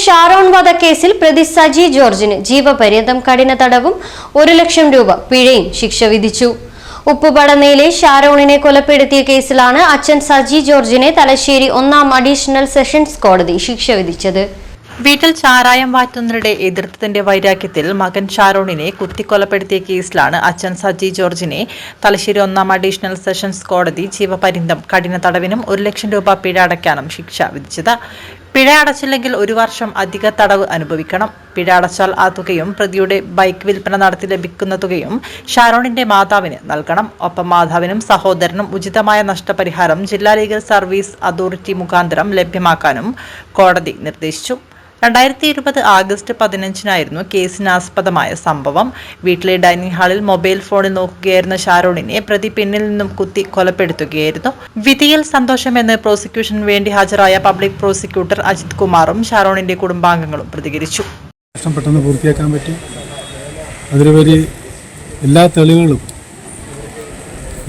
ഷാരോൺ വധക്കേസിൽ പ്രതി സജി ജോർജിന് ജീവപര്യന്തം കഠിന തടവും ഒരു ലക്ഷം രൂപ പിഴയും ശിക്ഷ വിധിച്ചു. ഉപ്പുപടനയിലെ ഷാരോണിനെ കൊലപ്പെടുത്തിയ കേസിലാണ് അച്ഛൻ സജി ജോർജിനെ തലശ്ശേരി ഒന്നാം അഡീഷണൽ സെഷൻസ് കോടതി ശിക്ഷ വിധിച്ചത്. വീട്ടിൽ ചാരായം വാറ്റുന്നതിനിടെ എതിർത്തതിന്റെ വൈരാഗ്യത്തിൽ മകൻ ഷാരോണിനെ കുത്തിക്കൊലപ്പെടുത്തിയ കേസിലാണ് അച്ഛൻ സജി ജോർജിനെ തലശ്ശേരി ഒന്നാം അഡീഷണൽ സെഷൻസ് കോടതി ജീവപര്യന്തം കഠിന തടവിനും ഒരു ലക്ഷം രൂപ പിഴ അടയ്ക്കാനും ശിക്ഷ വിധിച്ചത്. പിഴ അടച്ചില്ലെങ്കിൽ ഒരു വർഷം അധിക തടവ് അനുഭവിക്കണം. പിഴ അടച്ചാൽ ആ തുകയും പ്രതിയുടെ ബൈക്ക് വിൽപ്പന നടത്തി ലഭിക്കുന്ന തുകയും ഷാരോണിന്റെ മാതാവിന് നൽകണം. ഒപ്പം മാതാവിനും സഹോദരനും ഉചിതമായ നഷ്ടപരിഹാരം ജില്ലാ ലീഗൽ സർവീസ് അതോറിറ്റി മുഖാന്തരം ലഭ്യമാക്കാനും കോടതി നിർദ്ദേശിച്ചു. രണ്ടായിരത്തി ഇരുപത് ആഗസ്റ്റ് പതിനഞ്ചിനായിരുന്നു കേസിനാസ്പദമായ സംഭവം. വീട്ടിലെ ഡൈനിങ് ഹാളിൽ മൊബൈൽ ഫോണിൽ നോക്കുകയായിരുന്ന ഷാരോണിനെ പ്രതി പിന്നിൽ നിന്നും കുത്തി കൊലപ്പെടുത്തുകയായിരുന്നു. വിധിയിൽ സന്തോഷമെന്ന് പ്രോസിക്യൂഷന് വേണ്ടി ഹാജരായ പബ്ലിക് പ്രോസിക്യൂട്ടർ അജിത് കുമാറും ഷാരോണിന്റെ കുടുംബാംഗങ്ങളും പ്രതികരിച്ചു. പെട്ടെന്ന് പൂർത്തിയാക്കാൻ പറ്റി. എല്ലാ തെളിവുകളും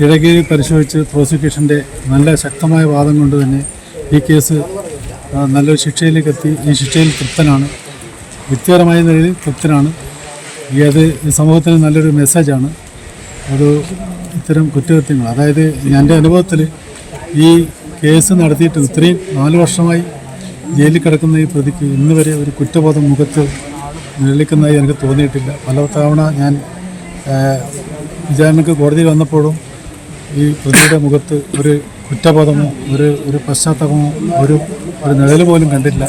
ഇടകീഴ് പരിശോധിച്ച് പ്രോസിക്യൂഷന്റെ നല്ല ശക്തമായ വാദം കൊണ്ട് തന്നെ ഈ കേസ് നല്ലൊരു ശിക്ഷയിലേക്ക് എത്തി ഈ ശിക്ഷയിൽ തൃപ്തനാണ്. വ്യക്തിപരമായ നിലയിൽ തൃപ്തനാണ്. ഈ അത് സമൂഹത്തിന് നല്ലൊരു മെസ്സേജാണ് ഒരു ഇത്തരം കുറ്റകൃത്യങ്ങൾ അതായത് എന്റെ അനുഭവത്തിൽ ഈ കേസ് നടത്തിയിട്ട് ഇത്രയും നാല് വർഷമായി ജയിലിൽ കിടക്കുന്ന ഈ പ്രതിക്ക് ഇന്ന് വരെ ഒരു കുറ്റബോധം മുഖത്ത് നിലനിൽക്കുന്നതായി എനിക്ക് തോന്നിയിട്ടില്ല. പല തവണ ഞാൻ വിചാരണക്ക് കോടതിയിൽ വന്നപ്പോഴും ഈ പ്രതിയുടെ മുഖത്ത് ഒരു കുറ്റബോധമോ ഒരു ഒരു പശ്ചാത്തലമോ ഒരു ഒരു നിഴൽ പോലും കണ്ടില്ല